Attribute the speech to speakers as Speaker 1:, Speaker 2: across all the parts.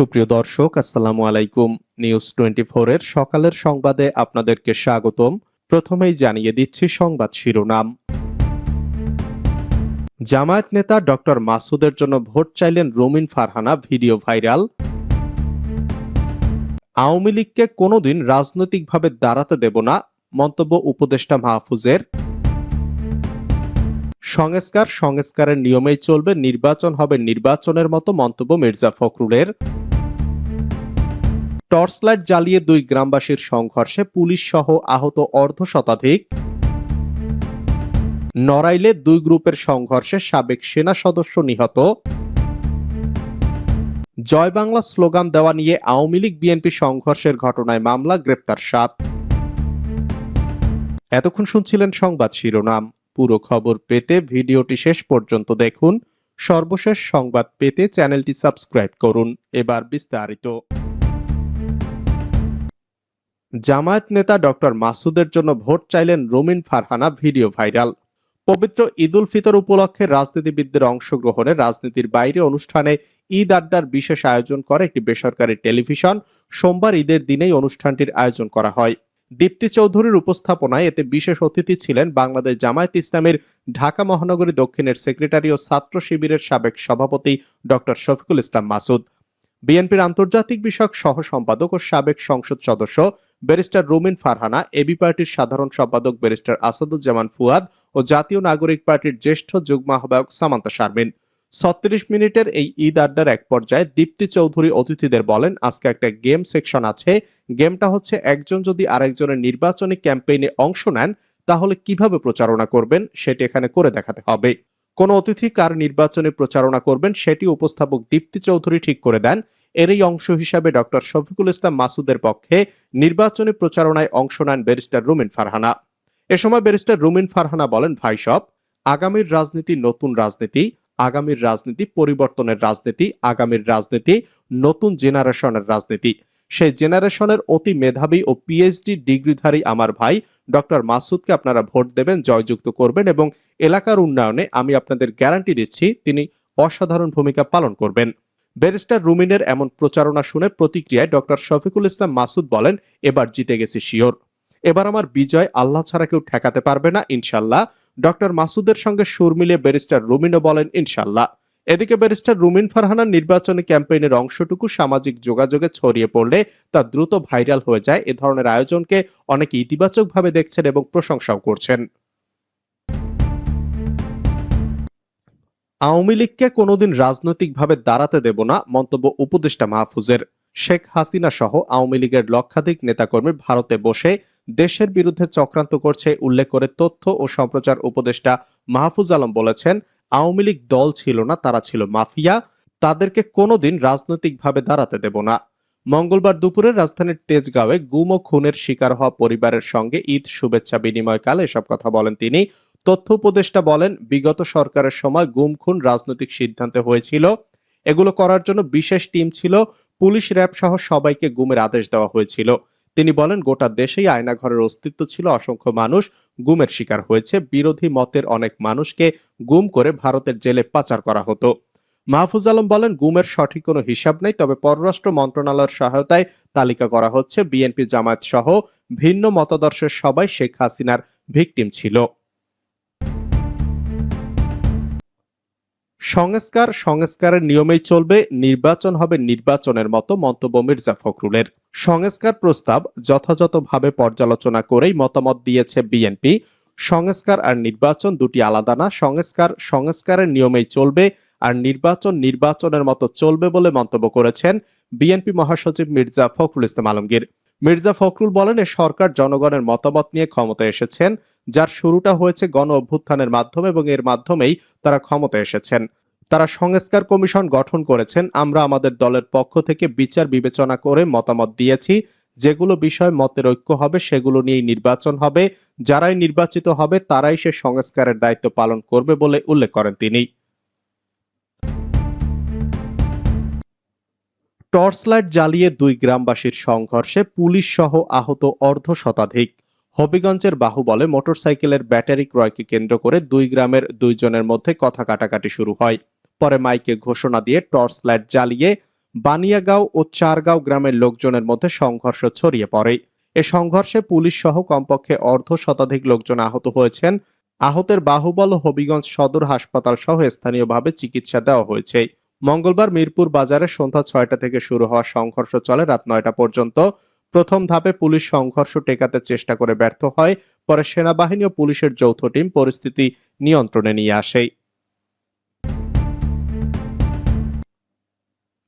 Speaker 1: সুপ্রিয় দর্শক, আসসালামু আলাইকুম। নিউজ টোয়েন্টি এর সকালের সংবাদে আপনাদেরকে স্বাগতম। প্রথমেই জানিয়ে দিচ্ছি সংবাদ শিরোনাম। জামায়াত নেতা ডক্টর মাসুদের জন্য ভোট চাইলেন রুমিন ফারহানা, ভিডিও ভাইরাল। আওয়ামী লীগকে কোনোদিন রাজনৈতিকভাবে দাঁড়াতে দেব না, মন্তব্য উপদেষ্টা মাহফুজের। সংস্কার সংস্কারের নিয়মেই চলবে, নির্বাচন হবে নির্বাচনের মতো মন্তব্য মির্জা ফখরুলের। টর্চলাইট জ্বালিয়ে দুই গ্রামবাসীর সংঘর্ষে পুলিশ সহ আহত অর্ধ শতাধিক। নড়াইলে দুই গ্রুপের সংঘর্ষে সাবেক সেনা সদস্য নিহত। জয় বাংলা স্লোগান দেওয়া নিয়ে আওয়ামী লীগ বিএনপি সংঘর্ষের ঘটনায় মামলা, গ্রেপ্তার সাত। এতক্ষণ শুনছিলেন সংবাদ শিরোনাম। পুরো খবর পেতে ভিডিওটি শেষ পর্যন্ত দেখুন। সর্বশেষ সংবাদ পেতে চ্যানেলটি সাবস্ক্রাইব করুন। এবার বিস্তারিত। জামায়াত নেতা ডক্টর মাসুদের জন্য ভোট চাইলেন রুমিন ফারহানা, ভিডিও ভাইরাল। পবিত্র ঈদুল ফিতর উপলক্ষে রাজনীতিবিদদের অংশগ্রহণে রাজনীতির বাইরে অনুষ্ঠানে ঈদ আড্ডার বিশেষ আয়োজন করে একটি বেসরকারি টেলিভিশন। সোমবার ঈদের দিনেই অনুষ্ঠানটির আয়োজন করা হয়। দীপ্তি চৌধুরীর উপস্থাপনায় এতে বিশেষ অতিথি ছিলেন বাংলাদেশ জামায়াত ইসলামের ঢাকা মহানগরী দক্ষিণের সেক্রেটারি ও ছাত্র শিবিরের সাবেক সভাপতি ডক্টর শফিকুল ইসলাম মাসুদ। বিএনপির আন্তর্জাতিক বিষয়ক সহ সম্পাদক ও সাবেক সংসদ সদস্য ব্যারিস্টার রুমিন ফারহানা, এবি পার্টির সাধারণ সম্পাদক ব্যারিস্টার আসাদুজ্জামান ফুয়াদ ও জাতীয় নাগরিক পার্টির জ্যেষ্ঠ যুগ্ম আহ্বায়ক সামান্তা শারমিন। ছত্রিশ মিনিটের এই ঈদ আড্ডার এক পর্যায়ে দীপ্তি চৌধুরী অতিথিদের বলেন, আজকে একটা গেম সেকশন আছে। গেমটা হচ্ছে একজন যদি আরেকজনের নির্বাচনী ক্যাম্পেইনে অংশ নেন, তাহলে কীভাবে প্রচারণা করবেন সেটি এখানে করে দেখাতে হবে। কোন অতিথি কার নির্বাচনে প্রচারণা করবেন সেটি উপস্থাপক দীপ্তি চৌধুরী ঠিক করে দেন। এরই অংশ হিসাবে ডক্টর শফিকুল ইসলাম মাসুদের পক্ষে নির্বাচনী প্রচারণায় অংশ নেন ব্যারিস্টার রুমিন ফারহানা। এ সময় ব্যারিস্টার রুমিন ফারহানা বলেন, ভাই সব, আগামীর রাজনীতি নতুন রাজনীতি, আগামীর রাজনীতি পরিবর্তনের রাজনীতি, আগামীর রাজনীতি নতুন জেনারেশনের রাজনীতি। সেই জেনারেশনের অতি মেধাবী ও পিএইচডি ডিগ্রিধারী আমার ভাই, ডক্টর মাসুদকে আপনারা ভোট দেবেন, জয়যুক্ত করবেন এবং এলাকার উন্নয়নে আমি আপনাদের গ্যারান্টি দিচ্ছি, তিনি অসাধারণ ভূমিকা পালন করবেন। ব্যারিস্টার রুমিনের এমন প্রচারণা শুনে প্রতিক্রিয়ায় ডক্টর শফিকুল ইসলাম মাসুদ বলেন, এবার জিতে গেছি শিওর। এবার আমার বিজয় আল্লাহ ছাড়া কেউ ঠেকাতে পারবে না, ইনশাল্লাহ। ডক্টর মাসুদের সঙ্গে সুর মিলিয়ে ব্যারিস্টার রুমিনও বলেন, ইনশাল্লাহ। এদিকে ব্যারিস্টার রুমিন ফারহানার নির্বাচনী ক্যাম্পেইনের অংশটুকু সামাজিক যোগাযোগে ছড়িয়ে পড়লে তা দ্রুত ভাইরাল হয়ে যায়। এ ধরনের আয়োজনকে অনেকে ইতিবাচকভাবে দেখছেন এবং প্রশংসাও করছেন। আওয়ামী লীগকে কোনোদিন রাজনৈতিকভাবে দাঁড়াতে দেব না, মন্তব্য উপদেষ্টা মাহফুজের। শেখ হাসিনা সহ আওয়ামী লীগের লক্ষাধিক নেতাকর্মী ভারতে বসে দেশের বিরুদ্ধে চক্রান্ত করছে উল্লেখ করে তথ্য ও সম্প্রচার উপদেষ্টা মাহফুজ আলম বলেছেন, আওয়ামী লীগ দল ছিল না, তারা ছিল মাফিয়া, তাদেরকে কোনোদিন রাজনৈতিকভাবে দাঁড়াতে দেব না। মঙ্গলবার দুপুরে রাজধানীর তেজগাঁওয়ে গুম ও খুনের শিকার হওয়া পরিবারের সঙ্গে ঈদ শুভেচ্ছা বিনিময়কালে এসব কথা বলেন তিনি। তথ্য উপদেষ্টা বলেন, বিগত সরকারের সময় গুম, খুন রাজনৈতিক সিদ্ধান্তে হয়েছিল। এগুলো করার জন্য বিশেষ টিম ছিল পুলিশ র্যাব সহ সবাইকে গুমের আদেশ দেওয়া হয়েছিল। তিনি বলেন, গোটা দেশেই আয়নাঘরের অস্তিত্ব ছিল অসংখ্য মানুষ। গুমের শিকার হয়েছে বিরোধী মতের অনেক মানুষকে গুম করে ভারতের জেলে পাচার করা হতো। মাহফুজ আলম বলেন, গুমের সঠিক কোনো হিসাব নেই, তবে পররাষ্ট্র মন্ত্রণালয়ের সহায়তায় তালিকা করা হচ্ছে। বিএনপি জামায়াত সহ ভিন্ন মতাদর্শের সবাই শেখ হাসিনার ভিকটিম ছিল। সংস্কার, সংস্কারের নিয়মেই চলবে, নির্বাচন হবে নির্বাচনের মতো মন্তব্য মির্জা ফখরুলের। সংস্কার প্রস্তাব যথাযথভাবে পর্যালোচনা করেই মতামত দিয়েছে বিএনপি। সংস্কার আর নির্বাচন দুটি আলাদা না, সংস্কার, সংস্কারের নিয়মেই চলবে আর নির্বাচন নির্বাচনের মতো চলবে বলে মন্তব্য করেছেন বিএনপি মহাসচিব মির্জা ফখরুল ইসলাম আলমগীর। মির্জা ফখরুল বলেন, এ সরকার জনগণের মতামত নিয়ে ক্ষমতায় এসেছেন, যার শুরুটা হয়েছে গণ অভ্যুত্থানের মাধ্যমে এবং এর মাধ্যমেই তারা ক্ষমতায় এসেছেন। তারা সংস্কার কমিশন গঠন করেছেন, আমরা আমাদের দলের পক্ষ থেকে বিচার বিবেচনা করে মতামত দিয়েছি, যেগুলো বিষয় মতের ঐক্য হবে, সেগুলো নিয়েই নির্বাচন হবে, যারাই নির্বাচিত হবে তারাই সে সংস্কারের দায়িত্ব পালন করবে বলে উল্লেখ করেন তিনি। টর্চলাইট জ্বালিয়ে দুই গ্রামবাসীর সংঘর্ষে পুলিশ সহ আহত অর্ধ শতাধিক। হবিগঞ্জের বাহুবলে মোটরসাইকেলের ব্যাটারি ক্রয়কে কেন্দ্র করে দুই গ্রামের দুইজনের মধ্যে কথা কাটাকাটি শুরু হয়। পরে মাইকে ঘোষণা দিয়ে টর্চ লাইট জ্বালিয়ে বানিয়াগাঁও ও চারগাঁও গ্রামের লোকজনের মধ্যে সংঘর্ষ ছড়িয়ে পড়ে। এ সংঘর্ষে পুলিশ সহ কমপক্ষে অর্ধ শতাধিক লোকজন আহত হয়েছেন। আহতের বাহুবল হবিগঞ্জ সদর হাসপাতাল সহ স্থানীয়ভাবে চিকিৎসা দেওয়া হয়েছে। মঙ্গলবার মিরপুর বাজারে সন্ধ্যা ছয়টা থেকে শুরু হওয়া সংঘর্ষ চলে রাত নয়টা পর্যন্ত। প্রথম ধাপে পুলিশ সংঘর্ষ টেকাতে চেষ্টা করে ব্যর্থ হয়, পরে সেনাবাহিনী ও পুলিশের যৌথ টিম পরিস্থিতি নিয়ন্ত্রণে নিয়ে আসে।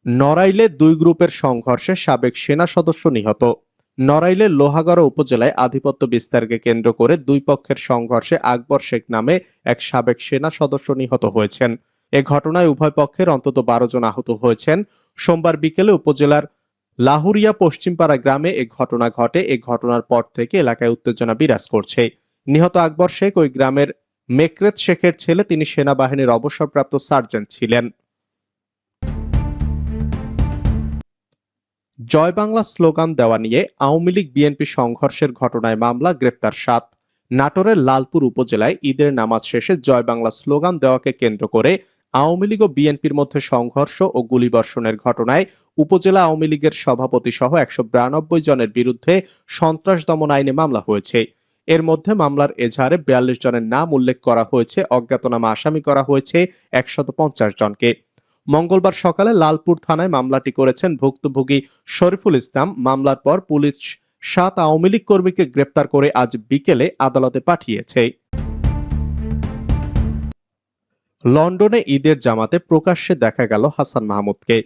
Speaker 1: নড়াইলে দুই গ্রুপের সংঘর্ষে সাবেক সেনা সদস্য নিহত। নড়াইলের লোহাগড়া উপজেলায় আধিপত্য বিস্তারকে কেন্দ্র করে দুই পক্ষের সংঘর্ষে আকবর শেখ নামে এক সাবেক সেনা সদস্য নিহত হয়েছেন। এ ঘটনায় উভয় পক্ষের অন্তত বারো জন আহত হয়েছেন। সোমবার বিকেলে উপজেলার লাহুরিয়া পশ্চিমপাড়া গ্রামে এ ঘটনা ঘটে। এ ঘটনার পর থেকে এলাকায় উত্তেজনা বিরাজ করছে। নিহত আকবর শেখ ওই গ্রামের মেকরেত শেখের ছেলে। তিনি সেনাবাহিনীর অবসরপ্রাপ্ত সার্জেন্ট ছিলেন। জয় বাংলা স্লোগান দেওয়া নিয়ে আওয়ামী লীগ বিএনপি সংঘর্ষের ঘটনায় মামলা, গ্রেপ্তার সাত। নাটোরের লালপুর উপজেলায় ঈদের নামাজ শেষে জয় বাংলা স্লোগান দেওয়াকে কেন্দ্র করে আওয়ামী লীগ ও বিএনপির মধ্যে সংঘর্ষ ও গুলিবর্ষণের ঘটনায় উপজেলা আওয়ামী লীগের সভাপতি সহ একশো বিরানব্বই জনের বিরুদ্ধে সন্ত্রাস দমন আইনে মামলা হয়েছে। এর মধ্যে মামলার এজাহারে বিয়াল্লিশ জনের নাম উল্লেখ করা হয়েছে, অজ্ঞাতনামা আসামি করা হয়েছে একশত জনকে। মঙ্গলবার সকালে লালপুর থানায় মামলাটি করেছেন ভুক্তভোগী শরীফুল ইসলাম। মামলার পর পুলিশ সাত আওয়ামী লীগ কর্মীকে গ্রেপ্তার করে আজ বিকেলে আদালতে পাঠিয়েছে। লন্ডনে ঈদের জামাতে প্রকাশ্যে দেখা গেল হাসান মাহমুদকে।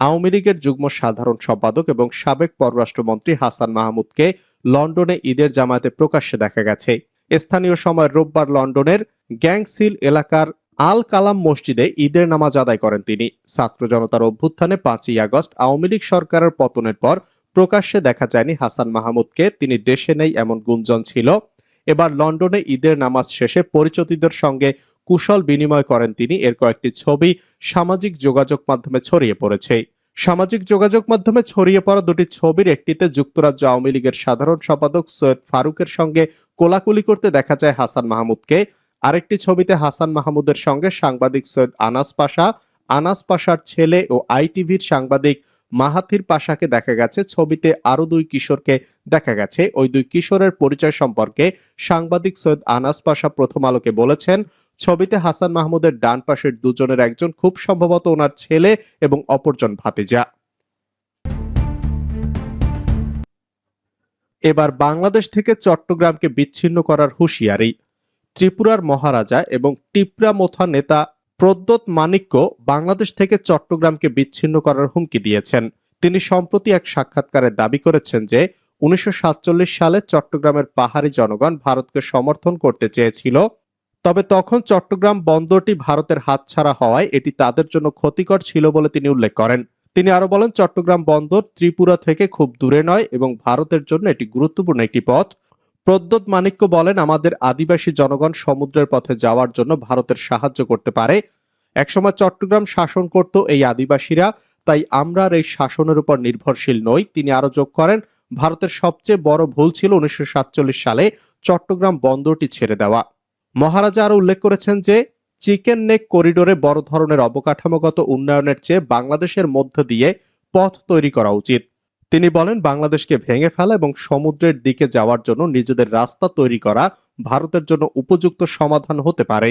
Speaker 1: আওয়ামী লীগের যুগ্ম সাধারণ সম্পাদক এবং সাবেক পররাষ্ট্রমন্ত্রী হাসান মাহমুদকে লন্ডনে ঈদের জামাতে প্রকাশ্যে দেখা গেছে। স্থানীয় সময় রোববার লন্ডনের গ্যাংসিল এলাকার আল কালাম মসজিদে ঈদের নামাজ আদায় করেন তিনি। ছাত্র জনতার অভ্যুত্থানে পাঁচই আগস্ট আওয়ামী লীগ সরকারের পতনের পর প্রকাশ্যে দেখা যায়নি হাসান মাহমুদকে। তিনি দেশে নেই এমন গুঞ্জন ছিল। এবার লন্ডনে ঈদের নামাজ শেষে পরিচিতদের সঙ্গে কুশল বিনিময় করেন তিনি। এর কয়েকটি ছবি সামাজিক যোগাযোগ মাধ্যমে ছড়িয়ে পড়েছে। সামাজিক যোগাযোগ মাধ্যমে ছড়িয়ে পড়া দুটি ছবির একটিতে যুক্তরাজ্য আওয়ামী লীগের সাধারণ সম্পাদক সৈয়দ ফারুকের সঙ্গে কোলাকুলি করতে দেখা যায় হাসান মাহমুদকে। আরেকটি ছবিতে হাসান মাহমুদের সঙ্গে সাংবাদিক সৈয়দ আনাস পাশা, আনাস পাশার ছেলে ও আইটিভির সাংবাদিক মাহাথির পাশাকে দেখা গেছে, ছবিতে আরও দুই কিশোরকে দেখা গেছে। ওই দুই কিশোরের পরিচয় সম্পর্কে সাংবাদিক সৈয়দ আনাস পাশা প্রথম আলোকে বলেছেন, ছবিতে হাসান মাহমুদের ডান পাশের দুজনের একজন খুব সম্ভবত ওনার ছেলে এবং অপরজন ভাতিজা। এবার বাংলাদেশ থেকে চট্টগ্রামকে বিচ্ছিন্ন করার হুঁশিয়ারি। ত্রিপুরার মহারাজা এবং টিপরা মোথা নেতা প্রদ্যোৎ মানিক্য বাংলাদেশ থেকে চট্টগ্রামকে বিচ্ছিন্ন করার হুমকি দিয়েছেন। তিনি সম্প্রতি এক সাক্ষাৎকারে দাবি করেছেন যে, উনিশশো সাতচল্লিশ সালে চট্টগ্রামের পাহাড়ি জনগণ ভারতকে সমর্থন করতে চেয়েছিল। তবে তখন চট্টগ্রাম বন্দরটি ভারতের হাতছাড়া হওয়ায় এটি তাদের জন্য ক্ষতিকর ছিল বলে তিনি উল্লেখ করেন। তিনি আরও বলেন, চট্টগ্রাম বন্দর ত্রিপুরা থেকে খুব দূরে নয় এবং ভারতের জন্য এটি গুরুত্বপূর্ণ একটি পথ। প্রদ্যোৎ মাণিক্য বলেন, আমাদের আদিবাসী জনগণ সমুদ্রের পথে যাওয়ার জন্য ভারতের সাহায্য করতে পারে। একসময় চট্টগ্রাম শাসন করত এই আদিবাসীরা, তাই আমরা এই শাসনের উপর নির্ভরশীল নই। তিনি আরও যোগ করেন, ভারতের সবচেয়ে বড় ভুল ছিল উনিশশো সাতচল্লিশ সালে চট্টগ্রাম বন্দরটি ছেড়ে দেওয়া। মহারাজা আরও উল্লেখ করেছেন যে, চিকেন নেক করিডোরে বড় ধরনের অবকাঠামোগত উন্নয়নের চেয়ে বাংলাদেশের মধ্য দিয়ে পথ তৈরি করা উচিত। তিনি বলেন, বাংলাদেশকে ভেঙে ফেলা এবং সমুদ্রের দিকে যাওয়ার জন্য নিজেদের রাস্তা তৈরি করা ভারতের জন্য উপযুক্ত সমাধান হতে পারে।